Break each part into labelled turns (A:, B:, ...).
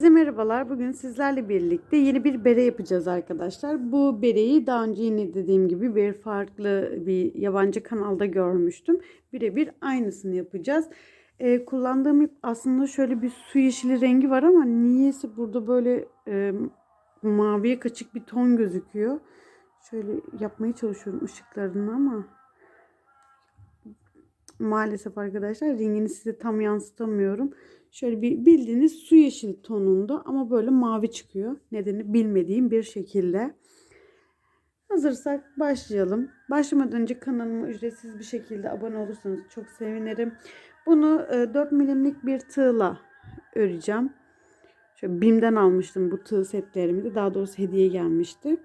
A: Size merhabalar. Bugün sizlerle birlikte yeni bir bere yapacağız arkadaşlar. Bu bereyi daha önce yine dediğim gibi bir farklı bir yabancı kanalda görmüştüm. Birebir aynısını yapacağız. Ee, kullandığım ip aslında şöyle bir su yeşili rengi var ama niyeyse burada böyle e, maviye kaçık bir ton gözüküyor. Şöyle yapmaya çalışıyorum ışıklarını ama maalesef arkadaşlar rengini size tam yansıtamıyorum. Şöyle bir bildiğiniz su yeşil tonunda ama böyle mavi çıkıyor. Nedeni bilmediğim bir şekilde. Hazırsak başlayalım. Başlamadan önce kanalıma ücretsiz bir şekilde abone olursanız çok sevinirim. Bunu 4 e, milimlik bir tığla öreceğim. Şöyle BİM'den almıştım bu tığ setlerimi de. Daha doğrusu hediye gelmişti.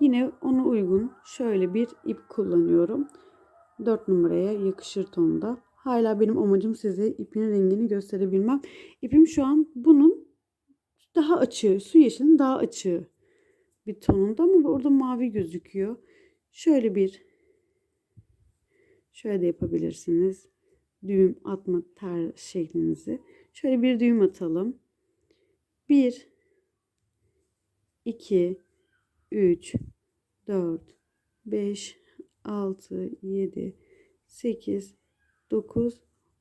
A: Yine ona uygun şöyle bir ip kullanıyorum. 4 numaraya yakışır tonda. Hala benim amacım size ipin rengini gösterebilmem. İpim şu an bunun daha açığı, su yeşilinin daha açığı bir tonunda ama orada mavi gözüküyor. Şöyle bir şöyle de yapabilirsiniz. Düğüm atma ter şeklinizi. Şöyle bir düğüm atalım. 1 2 3 4 5 6 7 8 9,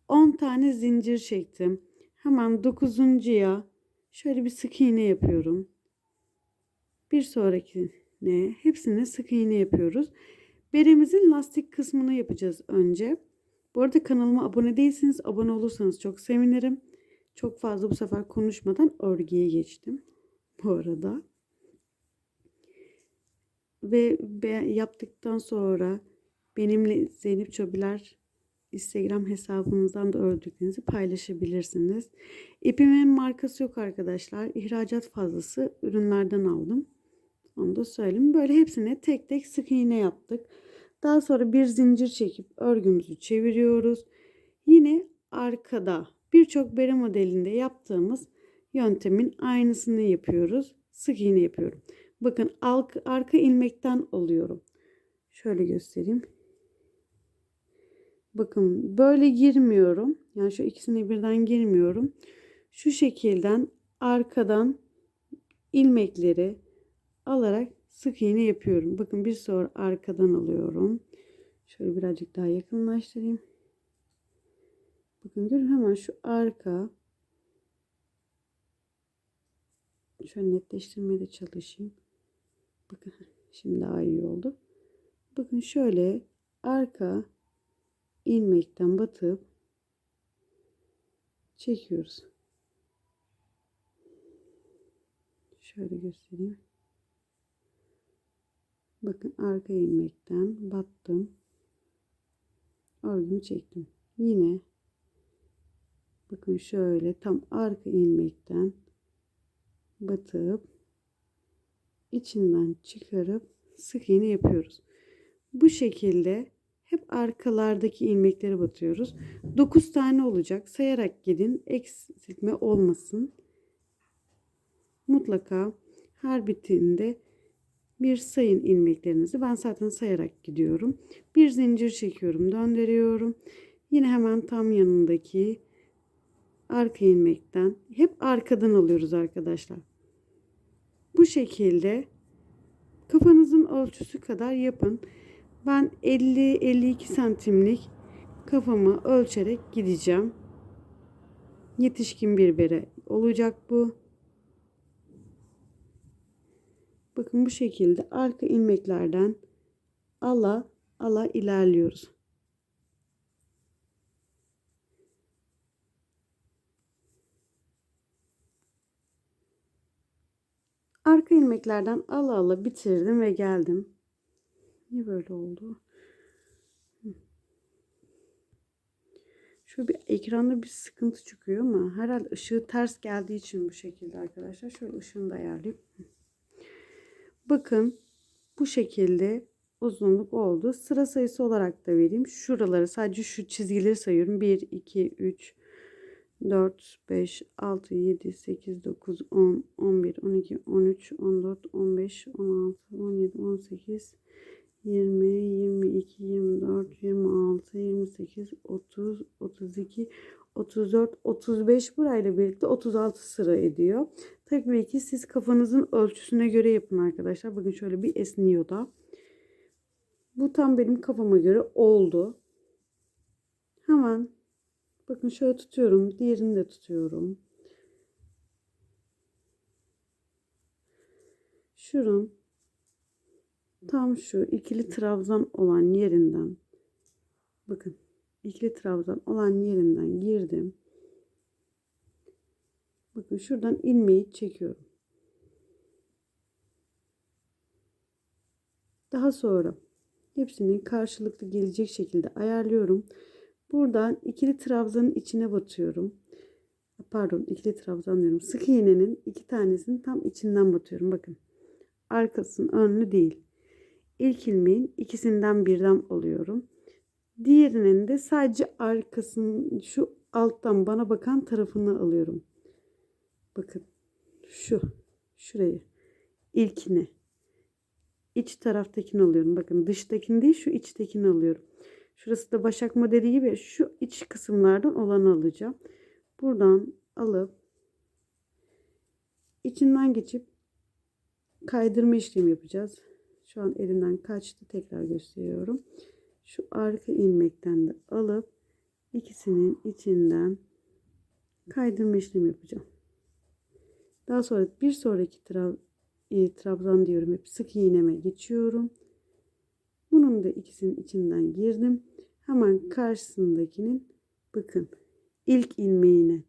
A: 10 tane zincir çektim. Hemen 9.ya şöyle bir sık iğne yapıyorum. Bir sonrakine hepsine sık iğne yapıyoruz. Beremizin lastik kısmını yapacağız önce. Bu arada kanalıma abone değilsiniz abone olursanız çok sevinirim. Çok fazla bu sefer konuşmadan örgüye geçtim. Bu arada. Ve yaptıktan sonra benimle Zeynep Çobiler Instagram hesabınızdan da ördüklerinizi paylaşabilirsiniz. İpimin markası yok arkadaşlar. İhracat fazlası ürünlerden aldım. Onu da söyleyeyim. Böyle hepsine tek tek sık iğne yaptık. Daha sonra bir zincir çekip örgümüzü çeviriyoruz. Yine arkada birçok bere modelinde yaptığımız yöntemin aynısını yapıyoruz. Sık iğne yapıyorum. Bakın arka ilmekten alıyorum. Şöyle göstereyim. Bakın böyle girmiyorum. Yani şu ikisini birden girmiyorum. Şu şekilden arkadan ilmekleri alarak sık iğne yapıyorum. Bakın bir sonra arkadan alıyorum. Şöyle birazcık daha yakınlaştırayım. Bakın görün hemen şu arka şöyle netleştirmeye de çalışayım. Bakın şimdi daha iyi oldu. Bakın şöyle arka ilmekten batıp çekiyoruz. Şöyle göstereyim. Bakın arka ilmekten battım. Örgümü çektim. Yine bakın şöyle tam arka ilmekten batıp içinden çıkarıp sık iğne yapıyoruz. Bu şekilde hep arkalardaki ilmeklere batıyoruz. 9 tane olacak. Sayarak gidin. Eksiltme olmasın. Mutlaka her bitinde bir sayın ilmeklerinizi. Ben zaten sayarak gidiyorum. Bir zincir çekiyorum. Döndürüyorum. Yine hemen tam yanındaki arka ilmekten. Hep arkadan alıyoruz arkadaşlar. Bu şekilde kafanızın ölçüsü kadar yapın. Ben 50-52 santimlik kafamı ölçerek gideceğim. Yetişkin bir bere olacak bu. Bakın bu şekilde arka ilmeklerden ala ala ilerliyoruz. Arka ilmeklerden ala ala bitirdim ve geldim. Niye böyle oldu? Şöyle bir ekranda bir sıkıntı çıkıyor ama herhalde ışığı ters geldiği için bu şekilde arkadaşlar. Şöyle ışığını da ayarlayayım. Bakın bu şekilde uzunluk oldu. Sıra sayısı olarak da vereyim. Şuraları sadece şu çizgileri sayıyorum. 1, 2, 3, 4, 5, 6, 7, 8, 9, 10, 11, 12, 13, 14, 15, 16, 17, 18, 20, 22, 24, 26, 28, 30, 32, 34, 35 burayla birlikte 36 sıra ediyor. Tabii ki siz kafanızın ölçüsüne göre yapın arkadaşlar. Bakın şöyle bir esniyor da. Bu tam benim kafama göre oldu. Hemen bakın şöyle tutuyorum. Diğerini de tutuyorum. Şuram tam şu ikili trabzan olan yerinden bakın ikili trabzan olan yerinden girdim. Bakın şuradan ilmeği çekiyorum. Daha sonra hepsini karşılıklı gelecek şekilde ayarlıyorum. Buradan ikili trabzanın içine batıyorum. Pardon ikili trabzan diyorum. Sık iğnenin iki tanesini tam içinden batıyorum. Bakın arkasının önlü değil. İlk ilmeğin ikisinden birden alıyorum. Diğerinin de sadece arkasının şu alttan bana bakan tarafını alıyorum. Bakın şu şurayı ilkini iç taraftakini alıyorum. Bakın dıştakini değil şu içtekini alıyorum. Şurası da başak modeli gibi şu iç kısımlardan olanı alacağım. Buradan alıp içinden geçip kaydırma işlemi yapacağız. Şu an elimden kaçtı. Tekrar gösteriyorum. Şu arka ilmekten de alıp ikisinin içinden kaydırma işlemi yapacağım. Daha sonra bir sonraki trab e, trabzan diyorum hep sık iğneme geçiyorum. Bunun da ikisinin içinden girdim. Hemen karşısındakinin bakın ilk ilmeğine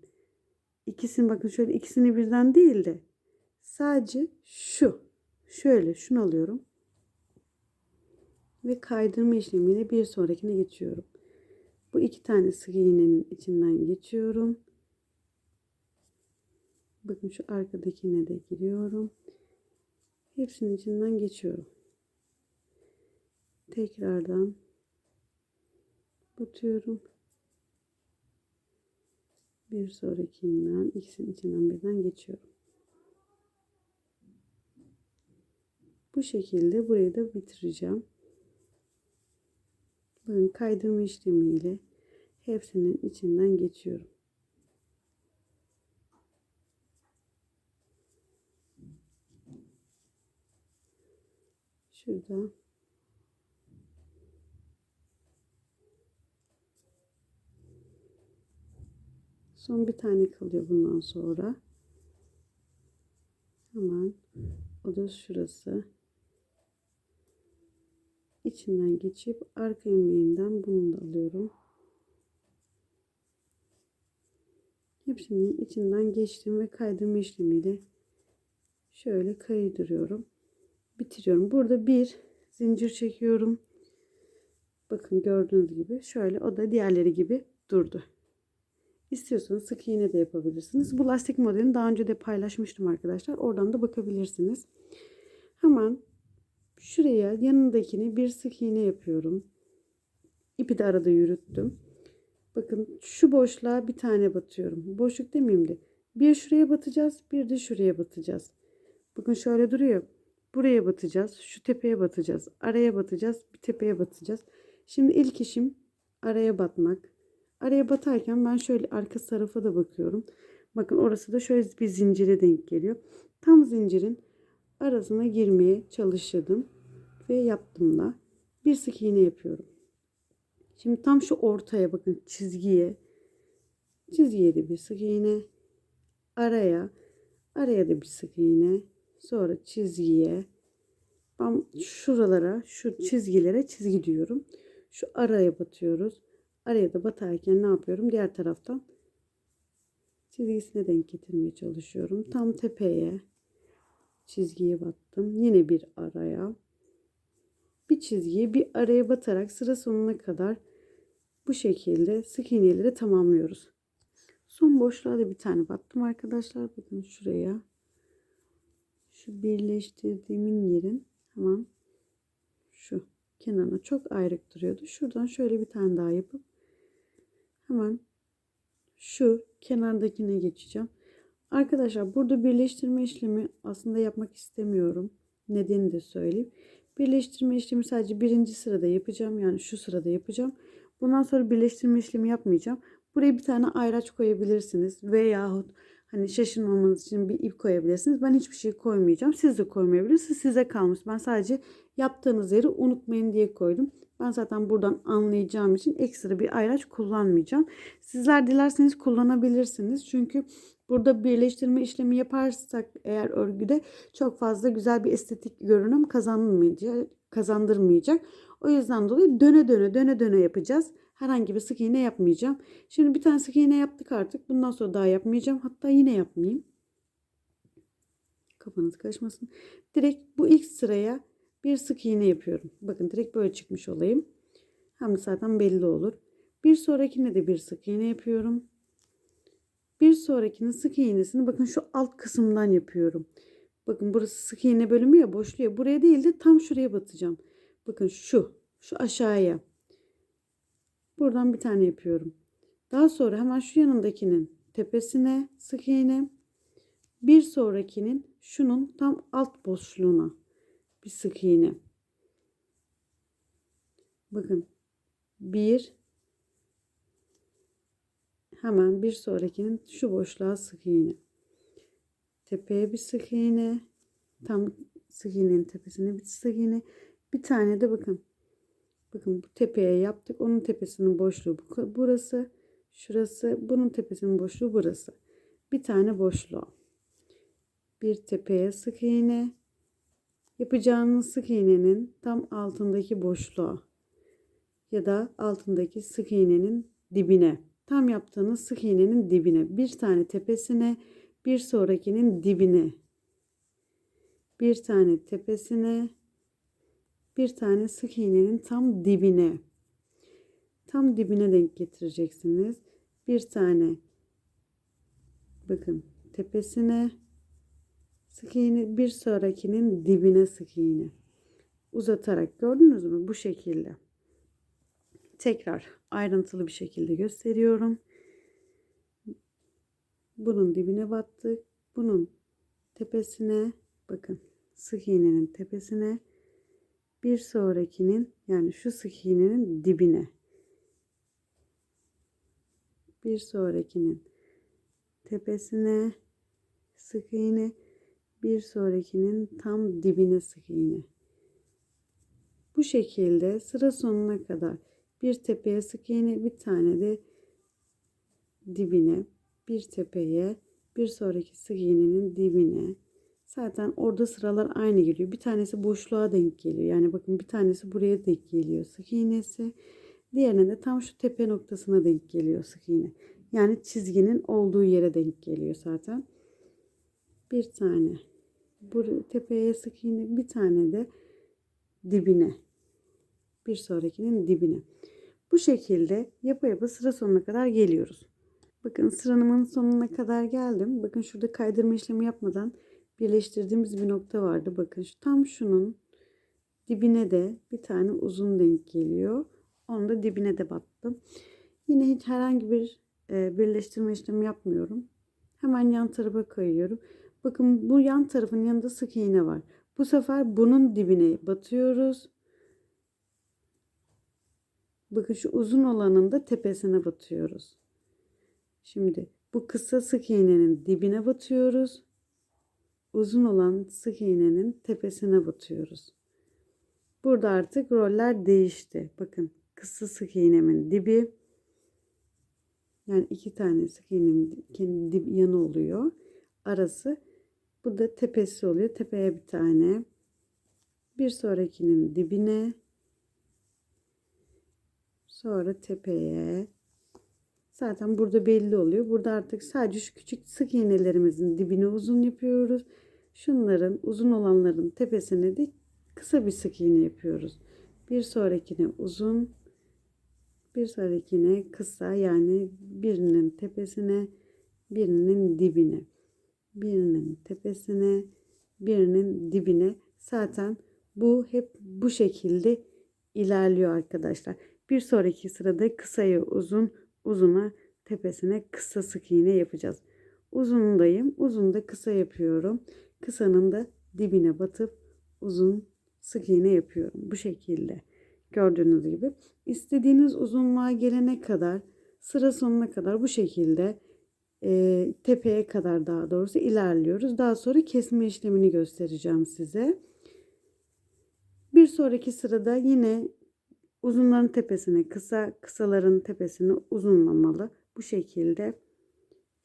A: ikisini bakın şöyle ikisini birden değil de sadece şu şöyle şunu alıyorum ve kaydırma işlemiyle bir sonrakine geçiyorum. Bu iki tane sık iğnenin içinden geçiyorum. Bakın şu arkadakine de giriyorum. Hepsinin içinden geçiyorum. Tekrardan batıyorum. Bir sonrakinden ikisinin içinden birden geçiyorum. Bu şekilde burayı da bitireceğim. Bakın kaydırma işlemiyle hepsinin içinden geçiyorum. Şurada Son bir tane kalıyor bundan sonra. Hemen o da şurası içinden geçip arka ilmeğimden bunu da alıyorum. Hepsinin içinden geçtim ve kaydırma işlemiyle şöyle kaydırıyorum. Bitiriyorum. Burada bir zincir çekiyorum. Bakın gördüğünüz gibi şöyle o da diğerleri gibi durdu. İstiyorsanız sık iğne de yapabilirsiniz. Bu lastik modelini daha önce de paylaşmıştım arkadaşlar. Oradan da bakabilirsiniz. Hemen şuraya yanındakini bir sık iğne yapıyorum. İpi de arada yürüttüm. Bakın şu boşluğa bir tane batıyorum. Boşluk demeyeyim de. Bir şuraya batacağız, bir de şuraya batacağız. Bakın şöyle duruyor. Buraya batacağız, şu tepeye batacağız. Araya batacağız, bir tepeye batacağız. Şimdi ilk işim araya batmak. Araya batarken ben şöyle arka tarafa da bakıyorum. Bakın orası da şöyle bir zincire denk geliyor. Tam zincirin arasına girmeye çalıştım ve yaptım da bir sık iğne yapıyorum. Şimdi tam şu ortaya bakın çizgiye çizgiye de bir sık iğne araya araya da bir sık iğne sonra çizgiye ben şuralara şu çizgilere çizgi diyorum. Şu araya batıyoruz. Araya da batarken ne yapıyorum? Diğer taraftan çizgisine denk getirmeye çalışıyorum. Tam tepeye çizgiye battım. Yine bir araya. Bir çizgiye bir araya batarak sıra sonuna kadar bu şekilde sık iğneleri tamamlıyoruz. Son boşluğa da bir tane battım arkadaşlar. Bakın şuraya. Şu birleştirdiğimin yerin hemen şu kenarına çok ayrık duruyordu. Şuradan şöyle bir tane daha yapıp hemen şu kenardakine geçeceğim. Arkadaşlar burada birleştirme işlemi aslında yapmak istemiyorum. nedeni de söyleyeyim. Birleştirme işlemi sadece birinci sırada yapacağım. Yani şu sırada yapacağım. Bundan sonra birleştirme işlemi yapmayacağım. Buraya bir tane ayraç koyabilirsiniz. Veyahut hani şaşırmamanız için bir ip koyabilirsiniz. Ben hiçbir şey koymayacağım. Siz de koymayabilirsiniz. Size kalmış. Ben sadece yaptığınız yeri unutmayın diye koydum. Ben zaten buradan anlayacağım için ekstra bir ayraç kullanmayacağım. Sizler dilerseniz kullanabilirsiniz. Çünkü Burada birleştirme işlemi yaparsak eğer örgüde çok fazla güzel bir estetik görünüm kazanmayacak, kazandırmayacak. O yüzden dolayı döne döne döne döne yapacağız. Herhangi bir sık iğne yapmayacağım. Şimdi bir tane sık iğne yaptık artık. Bundan sonra daha yapmayacağım. Hatta yine yapmayayım. Kafanız karışmasın. Direkt bu ilk sıraya bir sık iğne yapıyorum. Bakın direkt böyle çıkmış olayım. Hem de zaten belli olur. Bir sonrakine de bir sık iğne yapıyorum. Bir sonrakinin sık iğnesini bakın şu alt kısımdan yapıyorum. Bakın burası sık iğne bölümü ya boşluyor. Buraya değil de tam şuraya batacağım. Bakın şu. Şu aşağıya. Buradan bir tane yapıyorum. Daha sonra hemen şu yanındakinin tepesine sık iğne. Bir sonrakinin şunun tam alt boşluğuna bir sık iğne. Bakın 1 hemen bir sonrakinin şu boşluğa sık iğne. Tepeye bir sık iğne. Tam sık iğnenin tepesine bir sık iğne. Bir tane de bakın. Bakın bu tepeye yaptık. Onun tepesinin boşluğu bu. burası. Şurası. Bunun tepesinin boşluğu burası. Bir tane boşluğa. Bir tepeye sık iğne. Yapacağınız sık iğnenin tam altındaki boşluğa ya da altındaki sık iğnenin dibine Tam yaptığınız sık iğnenin dibine bir tane tepesine bir sonrakinin dibine bir tane tepesine bir tane sık iğnenin tam dibine tam dibine denk getireceksiniz. Bir tane bakın tepesine sık iğne bir sonrakinin dibine sık iğne uzatarak gördünüz mü bu şekilde tekrar ayrıntılı bir şekilde gösteriyorum. Bunun dibine battık. Bunun tepesine bakın sık iğnenin tepesine bir sonrakinin yani şu sık iğnenin dibine bir sonrakinin tepesine sık iğne bir sonrakinin tam dibine sık iğne bu şekilde sıra sonuna kadar bir tepeye sık iğne bir tane de dibine bir tepeye bir sonraki sık iğnenin dibine zaten orada sıralar aynı geliyor bir tanesi boşluğa denk geliyor yani bakın bir tanesi buraya denk geliyor sık iğnesi diğerine de tam şu tepe noktasına denk geliyor sık iğne yani çizginin olduğu yere denk geliyor zaten bir tane bu tepeye sık iğne bir tane de dibine bir sonrakinin dibine bu şekilde yapa yapı sıra sonuna kadar geliyoruz. Bakın sıranımın sonuna kadar geldim. Bakın şurada kaydırma işlemi yapmadan birleştirdiğimiz bir nokta vardı. Bakın şu tam şunun dibine de bir tane uzun denk geliyor. Onu da dibine de battım. Yine hiç herhangi bir e, birleştirme işlemi yapmıyorum. Hemen yan tarafa kayıyorum. Bakın bu yan tarafın yanında sık iğne var. Bu sefer bunun dibine batıyoruz. Bakın şu uzun olanın da tepesine batıyoruz. Şimdi bu kısa sık iğnenin dibine batıyoruz. Uzun olan sık iğnenin tepesine batıyoruz. Burada artık roller değişti. Bakın kısa sık iğnemin dibi yani iki tane sık iğnenin kendi dip yanı oluyor. Arası bu da tepesi oluyor. Tepeye bir tane. Bir sonrakinin dibine Sonra tepeye. Zaten burada belli oluyor. Burada artık sadece şu küçük sık iğnelerimizin dibine uzun yapıyoruz. Şunların uzun olanların tepesine de kısa bir sık iğne yapıyoruz. Bir sonrakine uzun, bir sonrakine kısa yani birinin tepesine, birinin dibine, birinin tepesine, birinin dibine. Zaten bu hep bu şekilde ilerliyor arkadaşlar. Bir sonraki sırada kısayı uzun, uzuna tepesine kısa sık iğne yapacağız. Uzundayım. Uzunda kısa yapıyorum. Kısanın da dibine batıp uzun sık iğne yapıyorum. Bu şekilde. Gördüğünüz gibi istediğiniz uzunluğa gelene kadar sıra sonuna kadar bu şekilde e, tepeye kadar daha doğrusu ilerliyoruz. Daha sonra kesme işlemini göstereceğim size. Bir sonraki sırada yine Uzunların tepesine kısa, kısaların tepesini uzunlamalı. Bu şekilde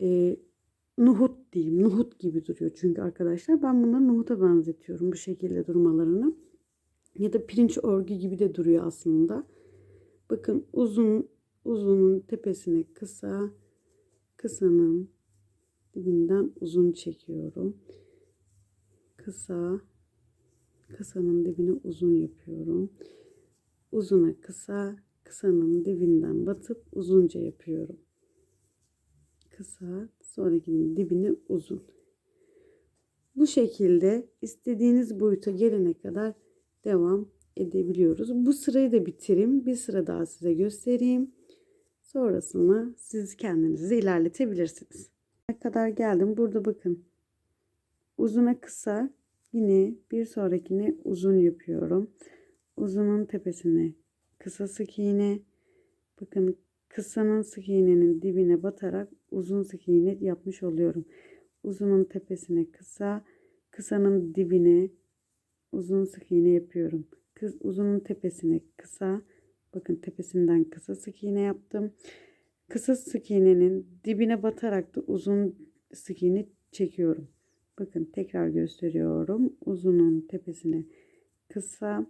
A: e, nuhut diyeyim. Nuhut gibi duruyor çünkü arkadaşlar. Ben bunları nuhuta benzetiyorum bu şekilde durmalarını. Ya da pirinç örgü gibi de duruyor aslında. Bakın uzun uzunun tepesine kısa, kısanın dibinden uzun çekiyorum. Kısa, kısanın dibine uzun yapıyorum uzuna kısa, kısanın dibinden batıp uzunca yapıyorum. Kısa, sonrakinin dibini uzun. Bu şekilde istediğiniz boyuta gelene kadar devam edebiliyoruz. Bu sırayı da bitireyim. Bir sıra daha size göstereyim. Sonrasında siz kendinizi ilerletebilirsiniz. Ne kadar geldim. Burada bakın. Uzuna kısa yine bir sonrakini uzun yapıyorum uzunun tepesine kısa sık iğne bakın kısanın sık iğnenin dibine batarak uzun sık iğne yapmış oluyorum. Uzunun tepesine kısa, kısanın dibine uzun sık iğne yapıyorum. Kız, uzunun tepesine kısa, bakın tepesinden kısa sık iğne yaptım. Kısa sık iğnenin dibine batarak da uzun sık iğne çekiyorum. Bakın tekrar gösteriyorum. Uzunun tepesine kısa,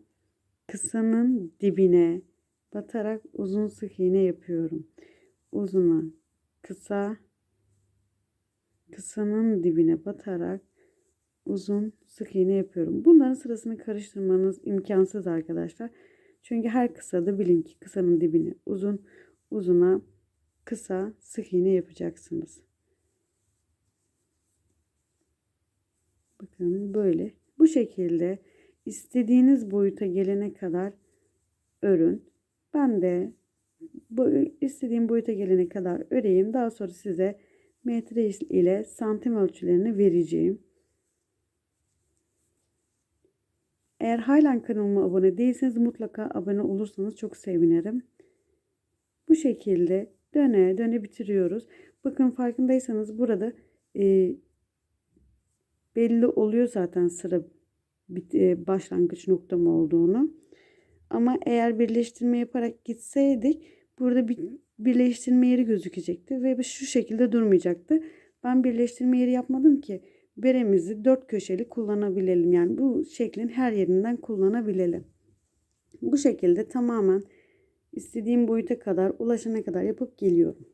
A: kısanın dibine batarak uzun sık iğne yapıyorum. Uzuna kısa kısanın dibine batarak uzun sık iğne yapıyorum. Bunların sırasını karıştırmanız imkansız arkadaşlar. Çünkü her kısada bilin ki kısanın dibine uzun uzuna kısa sık iğne yapacaksınız. Bakın böyle bu şekilde istediğiniz boyuta gelene kadar örün. Ben de bu istediğim boyuta gelene kadar öreyim. Daha sonra size metre ile santim ölçülerini vereceğim. Eğer halen kanalıma abone değilseniz mutlaka abone olursanız çok sevinirim. Bu şekilde döne döne bitiriyoruz. Bakın farkındaysanız burada e, belli oluyor zaten sıra e, başlangıç noktam olduğunu. Ama eğer birleştirme yaparak gitseydik burada bir birleştirme yeri gözükecekti ve şu şekilde durmayacaktı. Ben birleştirme yeri yapmadım ki beremizi dört köşeli kullanabilelim. Yani bu şeklin her yerinden kullanabilelim. Bu şekilde tamamen istediğim boyuta kadar ulaşana kadar yapıp geliyorum.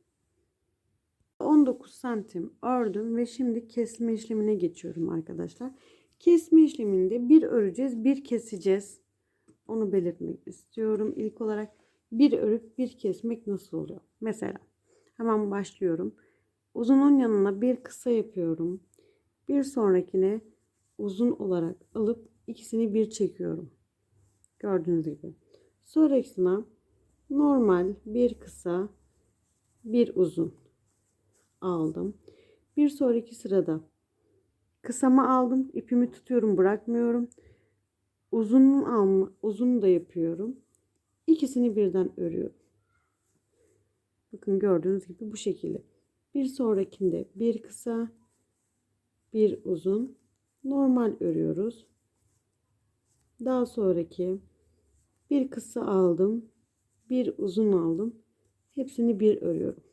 A: 19 santim ördüm ve şimdi kesme işlemine geçiyorum arkadaşlar. Kesme işleminde bir öreceğiz, bir keseceğiz. Onu belirtmek istiyorum. İlk olarak bir örüp bir kesmek nasıl oluyor? Mesela hemen başlıyorum. Uzunun yanına bir kısa yapıyorum. Bir sonrakine uzun olarak alıp ikisini bir çekiyorum. Gördüğünüz gibi. Sonrakine normal bir kısa bir uzun aldım. Bir sonraki sırada Kısama aldım. ipimi tutuyorum bırakmıyorum. Uzun alma, uzun da yapıyorum. İkisini birden örüyorum. Bakın gördüğünüz gibi bu şekilde. Bir sonrakinde bir kısa, bir uzun normal örüyoruz. Daha sonraki bir kısa aldım, bir uzun aldım. Hepsini bir örüyorum.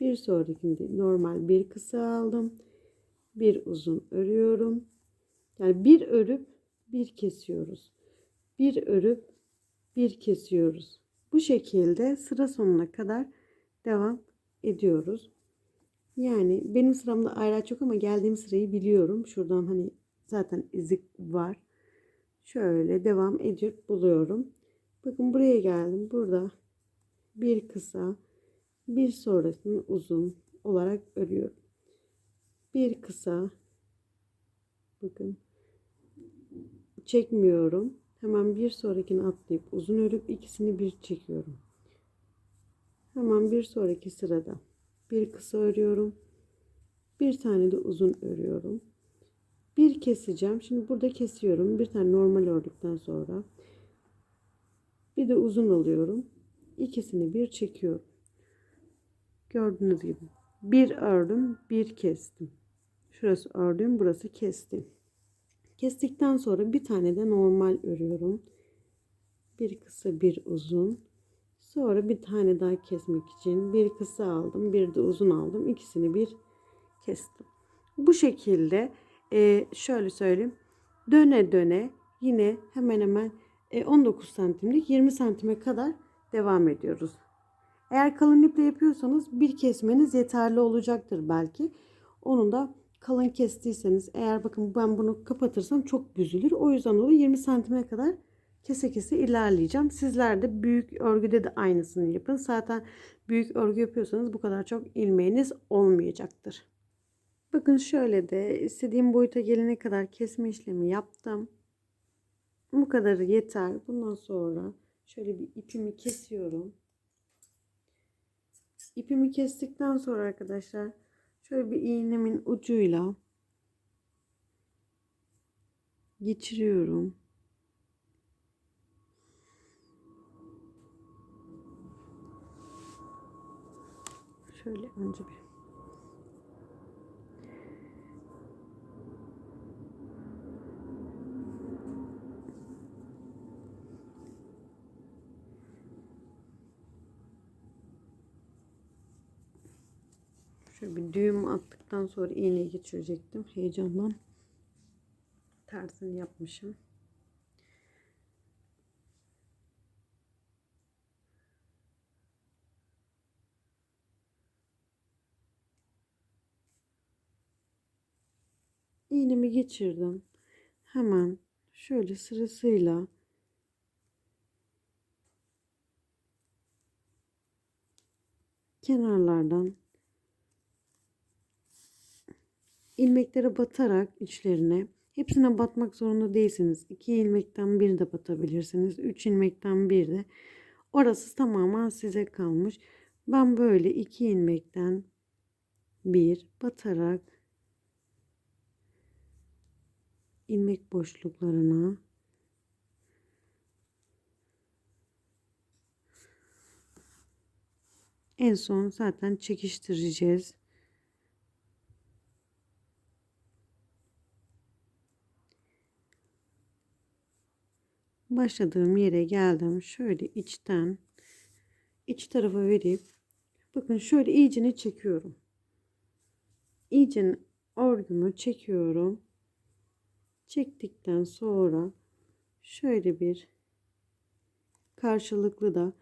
A: Bir sonrakinde normal bir kısa aldım bir uzun örüyorum. Yani bir örüp bir kesiyoruz. Bir örüp bir kesiyoruz. Bu şekilde sıra sonuna kadar devam ediyoruz. Yani benim sıramda ayraç yok ama geldiğim sırayı biliyorum. Şuradan hani zaten izik var. Şöyle devam edip buluyorum. Bakın buraya geldim. Burada bir kısa, bir sonrasını uzun olarak örüyorum bir kısa bakın çekmiyorum. Hemen bir sonrakini atlayıp uzun örüp ikisini bir çekiyorum. Hemen bir sonraki sırada bir kısa örüyorum. Bir tane de uzun örüyorum. Bir keseceğim. Şimdi burada kesiyorum. Bir tane normal ördükten sonra bir de uzun alıyorum. İkisini bir çekiyorum. Gördüğünüz gibi bir ördüm, bir kestim. Şurası ördüm. Burası kestim. Kestikten sonra bir tane de normal örüyorum. Bir kısa bir uzun. Sonra bir tane daha kesmek için bir kısa aldım. Bir de uzun aldım. İkisini bir kestim. Bu şekilde e, şöyle söyleyeyim. Döne döne yine hemen hemen 19 e, santimlik 20 santime kadar devam ediyoruz. Eğer kalın iple yapıyorsanız bir kesmeniz yeterli olacaktır belki. Onun da kalın kestiyseniz eğer bakın ben bunu kapatırsam çok büzülür. O yüzden onu 20 santime kadar kese kese ilerleyeceğim. Sizler de büyük örgüde de aynısını yapın. Zaten büyük örgü yapıyorsanız bu kadar çok ilmeğiniz olmayacaktır. Bakın şöyle de istediğim boyuta gelene kadar kesme işlemi yaptım. Bu kadarı yeter. Bundan sonra şöyle bir ipimi kesiyorum. İpimi kestikten sonra arkadaşlar Şöyle bir iğnemin ucuyla geçiriyorum. Şöyle önce bir Şöyle bir düğüm attıktan sonra iğneyi geçirecektim. Heyecandan tersini yapmışım. İğnemi geçirdim. Hemen şöyle sırasıyla kenarlardan ilmeklere batarak içlerine hepsine batmak zorunda değilsiniz. 2 ilmekten bir de batabilirsiniz. 3 ilmekten bir de. Orası tamamen size kalmış. Ben böyle 2 ilmekten bir batarak ilmek boşluklarına En son zaten çekiştireceğiz. başladığım yere geldim. Şöyle içten iç tarafa verip bakın şöyle iyicini çekiyorum. İyicin örgümü çekiyorum. Çektikten sonra şöyle bir karşılıklı da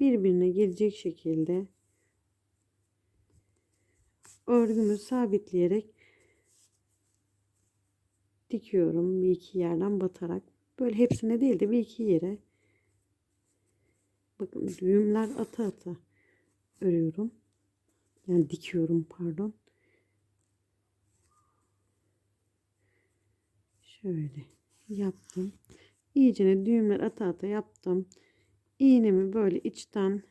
A: birbirine gelecek şekilde örgümü sabitleyerek dikiyorum bir iki yerden batarak Böyle hepsine değil de bir iki yere bakın düğümler ata ata örüyorum. Yani dikiyorum pardon. Şöyle yaptım. İyicene düğümler ata ata yaptım. İğnemi böyle içten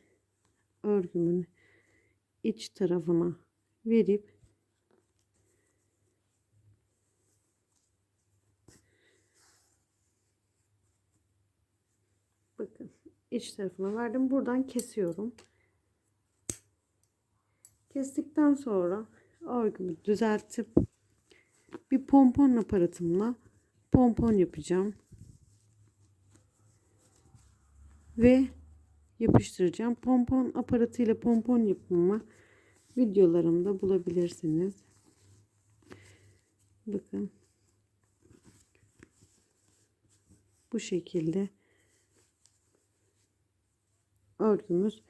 A: örgümün iç tarafına verip iç tarafına verdim. Buradan kesiyorum. Kestikten sonra örgümü düzeltip bir pompon aparatımla pompon yapacağım. Ve yapıştıracağım. Pompon aparatıyla pompon yapımı videolarımda bulabilirsiniz. Bakın. Bu şekilde örgümüz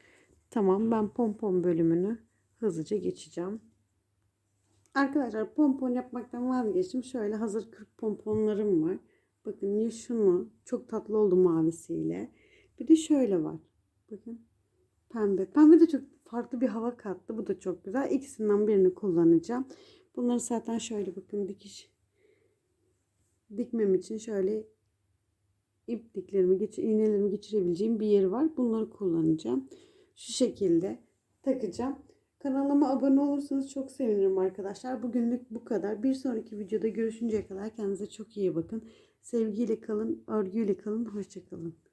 A: tamam. Ben pompon bölümünü hızlıca geçeceğim. Arkadaşlar pompon yapmaktan vazgeçtim. Şöyle hazır 40 pomponlarım var. Bakın ya şunu çok tatlı oldu mavisiyle. Bir de şöyle var. Bakın pembe. Pembe de çok farklı bir hava kattı. Bu da çok güzel. İkisinden birini kullanacağım. Bunları zaten şöyle bakın dikiş dikmem için şöyle ipliklerimi, geçir, iğnelerimi geçirebileceğim bir yeri var. Bunları kullanacağım. Şu şekilde takacağım. Kanalıma abone olursanız çok sevinirim arkadaşlar. Bugünlük bu kadar. Bir sonraki videoda görüşünceye kadar kendinize çok iyi bakın. Sevgiyle kalın, örgüyle kalın, hoşçakalın.